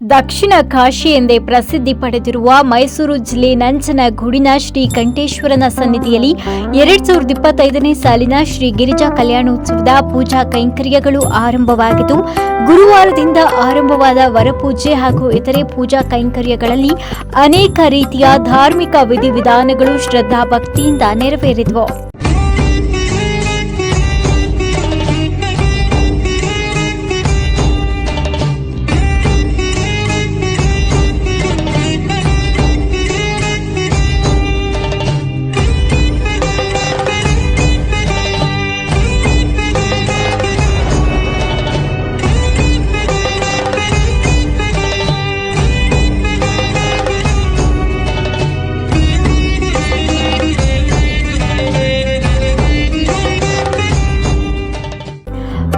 ದಕ್ಷಿಣ ಕಾಶಿ ಎಂದೇ ಪ್ರಸಿದ್ಧಿ ಪಡೆದಿರುವ ಮೈಸೂರು ಜಿಲ್ಲೆ ನಂಜನಗೂಡಿನ ಶ್ರೀ ಕಂಠೇಶ್ವರನ ಸನ್ನಿಧಿಯಲ್ಲಿ ಎರಡ್ ಸಾವಿರದ ಇಪ್ಪತ್ತೈದನೇ ಸಾಲಿನ ಶ್ರೀ ಗಿರಿಜಾ ಕಲ್ಯಾಣೋತ್ಸವದ ಪೂಜಾ ಕೈಂಕರ್ಯಗಳು ಆರಂಭವಾಗಿದ್ದು, ಗುರುವಾರದಿಂದ ಆರಂಭವಾದ ವರಪೂಜೆ ಹಾಗೂ ಇತರೆ ಪೂಜಾ ಕೈಂಕರ್ಯಗಳಲ್ಲಿ ಅನೇಕ ರೀತಿಯ ಧಾರ್ಮಿಕ ವಿಧಿವಿಧಾನಗಳು ಶ್ರದ್ಧಾ ಭಕ್ತಿಯಿಂದ ನೆರವೇರಿದವು.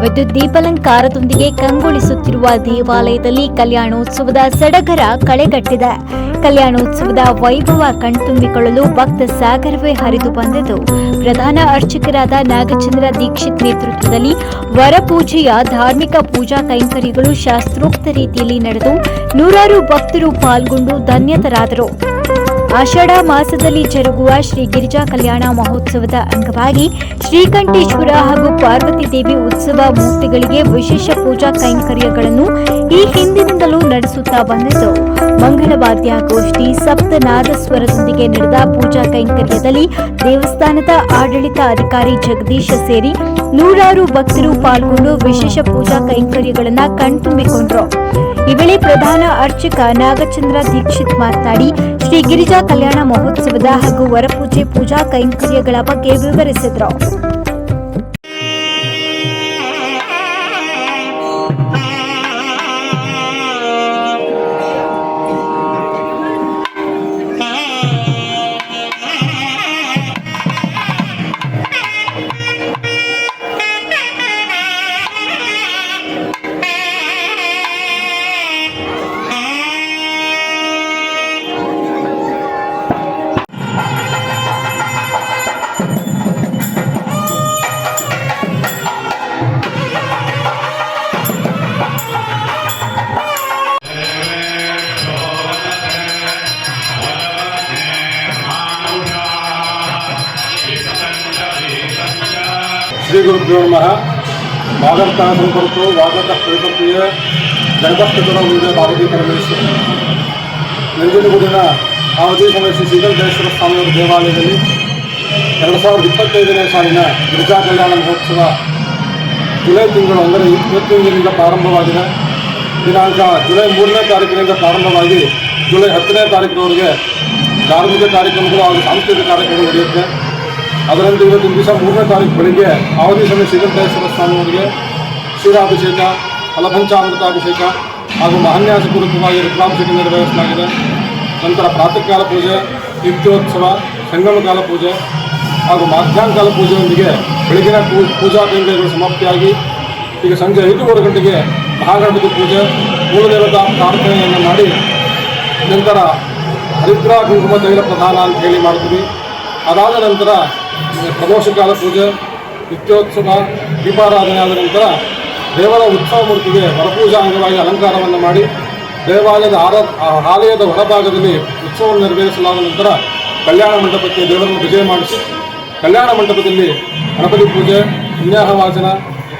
ವಿದ್ಯುತ್ ದೀಪಾಲಂಕಾರದೊಂದಿಗೆ ಕಂಗೊಳಿಸುತ್ತಿರುವ ದೇವಾಲಯದಲ್ಲಿ ಕಲ್ಯಾಣೋತ್ಸವದ ಸಡಗರ ಕಳೆಗಟ್ಟಿದೆ. ಕಲ್ಯಾಣೋತ್ಸವದ ವೈಭವ ಕಣ್ತುಂಬಿಕೊಳ್ಳಲು ಭಕ್ತ ಸಾಗರವೇ ಹರಿದು ಬಂದಿದ್ದು. ಪ್ರಧಾನ ಅರ್ಚಕರಾದ ನಾಗಚಂದ್ರ ದೀಕ್ಷಿತ್ ನೇತೃತ್ವದಲ್ಲಿ ವರಪೂಜೆಯ ಧಾರ್ಮಿಕ ಪೂಜಾ ಕೈಂಕರ್ಯಗಳು ಶಾಸ್ತ್ರೋಕ್ತ ರೀತಿಯಲ್ಲಿ ನಡೆದು ನೂರಾರು ಭಕ್ತರು ಪಾಲ್ಗೊಂಡು ಧನ್ಯತರಾದರು. ಆಷಾಢ ಮಾಸದಲ್ಲಿ ಜರುಗುವ ಶ್ರೀ ಗಿರಿಜಾ ಕಲ್ಯಾಣ ಮಹೋತ್ಸವದ ಅಂಗವಾಗಿ ಶ್ರೀಕಂಠೇಶ್ವರ ಹಾಗೂ ಪಾರ್ವತಿ ದೇವಿ ಉತ್ಸವ ಮೂರ್ತಿಗಳಿಗೆ ವಿಶೇಷ ಪೂಜಾ ಕೈಂಕರ್ಯಗಳನ್ನು ಈ ಹಿಂದಿನಿಂದಲೂ ನಡೆಸುತ್ತಾ ಬಂದಿದ್ದು. ಮಂಗಳವಾದ್ಯ ಗೋಷ್ಠಿ ಸಪ್ತನಾದ ಸ್ವರದೊಂದಿಗೆ ನಡೆದ ಪೂಜಾ ಕೈಂಕರ್ಯದಲ್ಲಿ ದೇವಸ್ಥಾನದ ಆಡಳಿತ ಅಧಿಕಾರಿ ಜಗದೀಶ ಸೇರಿ ನೂರಾರು ಭಕ್ತರು ಪಾಲ್ಗೊಂಡು ವಿಶೇಷ ಪೂಜಾ ಕೈಂಕರ್ಯಗಳನ್ನು ಕಣ್ತುಂಬಿಕೊಂಡ್ರು. ಈ ಪ್ರಧಾನ ಅರ್ಚಕ ನಾಗಚಂದ್ರ ದೀಕ್ಷಿತ್ ಮಾತನಾಡಿ, ಶ್ರೀ ಗಿರಿಜಾ ಕಲ್ಯಾಣ ಮಹೋತ್ಸವದ ಹಾಗೂ ವರಪೂಜೆ ಪೂಜಾ ಕೈಂಕರ್ಯಗಳ ಬಗ್ಗೆ ವಿವರಿಸಿದ್ರು. ಶ್ರೀ ಗುರುಭ್ಯೋ ನಮಃ. ಭಾಗವತಾಧನ ಕೊರತು ಭಾಗವತ ಪ್ರಕೃತಿಯ ಜಗದಸ್ಥಿತರ ಮುಂದೆ ಪಾರ್ವತಿ ಪರಮೇಶ್ವರ ನಂಜನಗೂಡಿನ ಅವಧಿ ಪರಮೇಶ್ವರ ಸಿದ್ದಲಿಂಗೇಶ್ವರ ಸ್ವಾಮಿಯವರ ದೇವಾಲಯದಲ್ಲಿ ಎರಡು ಸಾವಿರದ ಇಪ್ಪತ್ತೈದನೇ ಸಾಲಿನ ಗಿರಿಜಾ ಕಲ್ಯಾಣ ಮಹೋತ್ಸವ ಜುಲೈ ತಿಂಗಳು ಅಂದರೆ ಇಪ್ಪತ್ತೊಂದರಿಂದ ಪ್ರಾರಂಭವಾಗಿದೆ. ದಿನಾಂಕ ಜುಲೈ ಮೂರನೇ ತಾರೀಕಿನಿಂದ ಪ್ರಾರಂಭವಾಗಿ ಜುಲೈ ಹತ್ತನೇ ತಾರೀಕಿನವರೆಗೆ ಧಾರ್ಮಿಕ ಕಾರ್ಯಕ್ರಮಗಳು ಹಾಗೂ ಸಾಂಸ್ಕೃತಿಕ ಕಾರ್ಯಕ್ರಮಗಳು ನಡೆಯುತ್ತೆ. ಅದರಂತೆ ಇವತ್ತಿನ ದಿವಸ ಮೂರನೇ ತಾರೀಕು ಬೆಳಿಗ್ಗೆ ಅವಧಿ ಸಮಯ ಶ್ರೀಕಂಠೇಶ್ವರ ಸ್ವಾಮಿಯವರಿಗೆ ಕ್ಷೀರಾಭಿಷೇಕ ಫಲಪಂಚಾಮೃತಾಭಿಷೇಕ ಹಾಗೂ ಮಹನ್ಯಾಸ ಪೂರ್ವಕವಾಗಿ ರುದ್ರಾಭಿಷೇಕ ನೆರವೇರಿಸಲಾಗಿದೆ. ನಂತರ ಪ್ರಾತಃ ಕಾಲ ಪೂಜೆ, ನಿತ್ಯೋತ್ಸವ ಸಂಗಮಕಾಲ ಪೂಜೆ ಹಾಗೂ ಮಧ್ಯಾಹ್ನ ಕಾಲ ಪೂಜೆಯೊಂದಿಗೆ ಬೆಳಗಿನ ಪೂಜಾ ಕೇಂದ್ರಗಳು ಸಮಾಪ್ತಿಯಾಗಿ ಈಗ ಸಂಜೆ ಐದೂವರೆ ಗಂಟೆಗೆ ಮಹಾಗಣಪತಿ ಪೂಜೆ, ಮೂಲದೇವತಾ ಪ್ರಾರ್ಥನೆಯನ್ನು ಮಾಡಿ ನಂತರ ಹರಿದ್ರ ಕುಂಕುಮ ತೈಲ ಪ್ರಧಾನ ಅಂತ ಹೇಳಿ ಮಾಡ್ತೀವಿ. ಅದಾದ ನಂತರ ಪ್ರದೋಷಕಾಲ ಪೂಜೆ ನಿತ್ಯೋತ್ಸವ, ದೀಪಾರಾಧನೆ ಆದ ನಂತರ ದೇವರ ಉತ್ಸವ ಮೂರ್ತಿಗೆ ವರಪೂಜಾ ಅಂಗವಾಗಿ ಅಲಂಕಾರವನ್ನು ಮಾಡಿ ದೇವಾಲಯದ ಆರ ಆಲಯದ ಹೊರಭಾಗದಲ್ಲಿ ಉತ್ಸವವನ್ನು ನೆರವೇರಿಸಲಾದ ನಂತರ ಕಲ್ಯಾಣ ಮಂಟಪಕ್ಕೆ ದೇವರನ್ನು ವಿಜಯ ಮಾಡಿಸಿ, ಕಲ್ಯಾಣ ಮಂಟಪದಲ್ಲಿ ಗಣಪತಿ ಪೂಜೆ ಪುಣ್ಯಾಹ ವಾಚನ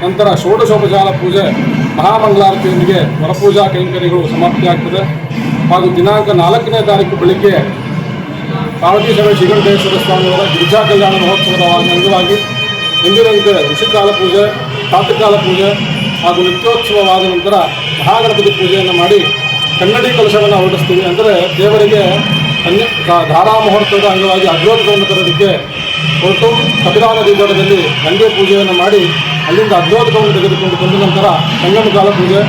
ನಂತರ ಷೋಡಶೋಪಚಾರ ಪೂಜೆ, ಮಹಾಮಂಗಳಾರತಿಯೊಂದಿಗೆ ವರಪೂಜಾ ಕೈಂಕರ್ಯಗಳು ಸಮಾಪ್ತಿಯಾಗ್ತದೆ. ಹಾಗೂ ದಿನಾಂಕ ನಾಲ್ಕನೇ ತಾರೀಕು ಬೆಳಿಗ್ಗೆ ಪಾರ್ವತಿ ಸಭೆ ಶ್ರೀಕಂಠೇಶ್ವರ ಸ್ವಾಮಿಯವರ ಗಿರಿಜಾ ಕಲ್ಯಾಣ ಮಹೋತ್ಸವದ ಅಂಗವಾಗಿ ಎಂದಿನಂತೆ ಋಷಿಕಾಲ ಪೂಜೆ ಪ್ರಾತಃಕಾಲ ಪೂಜೆ ಹಾಗೂ ನಿತ್ಯೋತ್ಸವವಾದ ನಂತರ ಮಹಾಗಣಪತಿ ಪೂಜೆಯನ್ನು ಮಾಡಿ ಕನ್ನಡಿ ಕಲಶವನ್ನು ಹೊರಡಿಸ್ತೀವಿ. ಅಂದರೆ ದೇವರಿಗೆ ಅನ್ಯ ಧಾ- ಧಾರಾ ಮಹೋತ್ಸವದ ಅಂಗವಾಗಿ ಅಗ್ರೋದಕವನ್ನು ತರೋದಕ್ಕೆ ಹೊರಟು ಕಪಿಲಾ ನದಿ ದಡದಲ್ಲಿ ಗಂಗೆ ಪೂಜೆಯನ್ನು ಮಾಡಿ ಅಲ್ಲಿಂದ ಅಗ್ರೋದಕವನ್ನು ತೆಗೆದುಕೊಂಡು ಬಂದ ನಂತರ ಸಂಗಮ ಕಾಲ ಪೂಜೆ,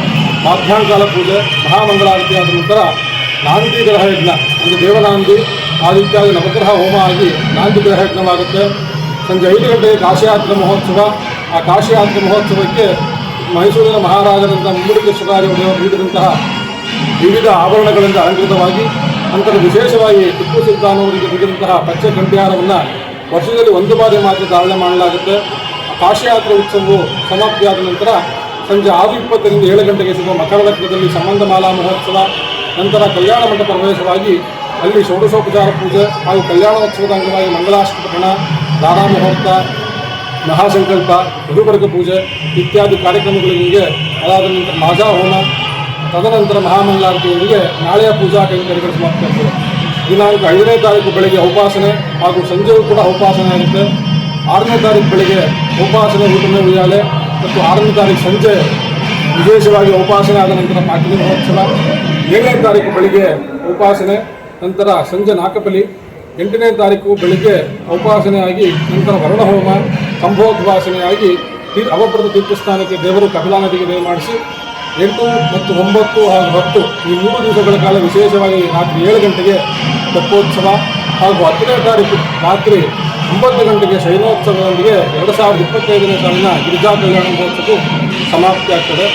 ಮಾಧ್ಯಾಹ್ನ ಕಾಲ ಪೂಜೆ, ಮಹಾಮಂಗಳಾರತಿ ಆದ ನಂತರ ನಾಂದಿ ಗ್ರಹ ಯಜ್ಞ ಅಂದರೆ ದೇವನಾಂದಿ ಆ ರೀತಿಯಾಗಿ ನವಗ್ರಹ ಹೋಮ ಆಗಿ ನಾಂದಿ ಗ್ರಹ ಯಜ್ಞವಾಗುತ್ತೆ. ಸಂಜೆ ಐದು ಗಂಟೆಗೆ ಕಾಶಿಯಾತ್ರೆ ಮಹೋತ್ಸವ. ಆ ಕಾಶಿಯಾತ್ರೆ ಮಹೋತ್ಸವಕ್ಕೆ ಮೈಸೂರಿನ ಮಹಾರಾಜರಂತಹ ಮುಮ್ಮಡಿ ಶಿವಾರಿ ಒಡೆಯವರು ನೀಡಿದಂತಹ ವಿವಿಧ ಆಭರಣಗಳಿಂದ ಅಲಂಕೃತವಾಗಿ ನಂತರ ವಿಶೇಷವಾಗಿ ಟಿಪ್ಪು ಸುಲ್ತಾನ್ ಅವರಿಗೆ ನೀಡಿದಂತಹ ಪಚ್ಚೆ ಕಂಠಿಹಾರವನ್ನು ವರ್ಷದಲ್ಲಿ ಒಂದು ಬಾರಿ ಮಾತ್ರ ಧಾರಣೆ ಮಾಡಲಾಗುತ್ತೆ. ಆ ಕಾಶಿಯಾತ್ರೆ ಉತ್ಸವವು ಸಮಾಪ್ತಿಯಾದ ನಂತರ ಸಂಜೆ ಆರು ಇಪ್ಪತ್ತರಿಂದ ಏಳು ಗಂಟೆಗೆ ಸಿಗುವ ಮಕರದಕ್ಕದಲ್ಲಿ ಸಂಬಂಧ ಮಾಲಾ ಮಹೋತ್ಸವ. ನಂತರ ಕಲ್ಯಾಣ ಮಂಟಪ ಪ್ರವೇಶವಾಗಿ ಅಲ್ಲಿ ಷೋಡಶೋಪಚಾರ ಪೂಜೆ ಹಾಗೂ ಕಲ್ಯಾಣೋತ್ಸವದ ಅಂಗವಾಗಿ ಮಂಗಲಾಷ್ಟಪಠಣ ದಾರಾ ಮುಹೂರ್ತ ಮಹಾಸಂಕಲ್ಪ ಮಧುಬರ್ಗ ಪೂಜೆ ಇತ್ಯಾದಿ ಕಾರ್ಯಕ್ರಮಗಳಿಗೆ ಅದಾದ ನಂತರ ಮಾಜಾ ಹೋಮ, ತದನಂತರ ಮಹಾಮಂಗಳಾರತಿಯೊಂದಿಗೆ ನಾಳೆಯ ಪೂಜಾ ಕೈಂಕರ್ಯಗಳು ಸಮಾಪ್ತಿಯಾಗ್ತದೆ ದಿನಾಂಕ ಐದನೇ ತಾರೀಕು ಬೆಳಗ್ಗೆ ಉಪಾಸನೆ ಹಾಗೂ ಸಂಜೆಯೂ ಕೂಡ ಉಪಾಸನೆ ಆಗುತ್ತೆ ಆರನೇ ತಾರೀಕು ಬೆಳಗ್ಗೆ ಉಪಾಸನೆ ಊಟನೆ ಉಯ್ಯಾಲೆ ಮತ್ತು ಆರನೇ ತಾರೀಕು ಸಂಜೆ ವಿಶೇಷವಾಗಿ ಉಪಾಸನೆ ಆದ ನಂತರ ಪಾಠ್ಯ ಮಹೋತ್ಸವ. ಏಳನೇ ತಾರೀಕು ಬೆಳಿಗ್ಗೆ ಉಪಾಸನೆ, ನಂತರ ಸಂಜೆ ನಾಕಪಲಿ ಎಂಟನೇ ತಾರೀಕು ಬೆಳಿಗ್ಗೆ ಉಪಾಸನೆಯಾಗಿ, ನಂತರ ವರ್ಣಹೋಮ ಹೋಮ ತೀರ್ ಅವಭೃತ ತೀರ್ಥಸ್ಥಾನಕ್ಕೆ ದೇವರು ಕಪಿಲಾ ನದಿಗೆ ನೇಮ ಮಾಡಿಸಿ ಎಂಟು ಮತ್ತು ಒಂಬತ್ತು ಹಾಗೂ ಹತ್ತು ಈ ಮೂರು ದಿವಸಗಳ ಕಾಲ ವಿಶೇಷವಾಗಿ ರಾತ್ರಿ ಏಳು ಗಂಟೆಗೆ ತೆಪ್ಪೋತ್ಸವ ಹಾಗೂ ಹತ್ತನೇ ತಾರೀಕು ರಾತ್ರಿ ಒಂಬತ್ತು ಗಂಟೆಗೆ ಶೈನೋತ್ಸವದೊಂದಿಗೆ ಎರಡು ಸಾವಿರದ ಇಪ್ಪತ್ತೈದನೇ ಸಾಲಿನ ಗಿರಿಜಾ ಕಲ್ಯಾಣ ಮಹೋತ್ಸವ ಸಮಾಪ್ತಿಯಾಗ್ತದೆ.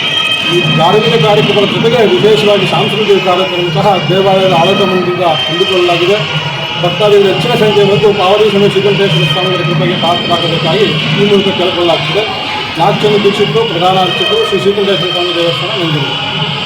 ಈ ಧಾರ್ಮಿಕ ಕಾರ್ಯಕ್ರಮಗಳ ಜೊತೆಗೆ ವಿಶೇಷವಾಗಿ ಸಾಂಸ್ಕೃತಿಕ ಕಾರ್ಯಕ್ರಮ ಸಹ ದೇವಾಲಯದ ಆಡಳಿತ ಮಂಡಳಿಯಿಂದ ಹಮ್ಮಿಕೊಳ್ಳಲಾಗಿದೆ. ಭಕ್ತಾದಿಗಳು ಹೆಚ್ಚಿನ ಸಂಖ್ಯೆ ಮತ್ತು ಪಾವತಿ ಸಮಯ ಸಿದ್ಧೇಶ್ವರ ಸ್ವಾಮಿಗಳ ಕೃಪೆಗೆ ಪಾತ್ರರಾಗಬೇಕಾಗಿ ಈ ಮೂಲಕ ಕೇಳಿಕೊಳ್ಳಲಾಗ್ತದೆ. ನಾಲ್ಕು ಜನ ದೀಕ್ಷಿತರು ಪ್ರಧಾನ ಅರ್ಚಕರು ಶ್ರೀ ಸಿದ್ಧೇಶ್ವರ ಸ್ವಾಮಿ ದೇವಸ್ಥಾನ ನಂಜನಗೂಡು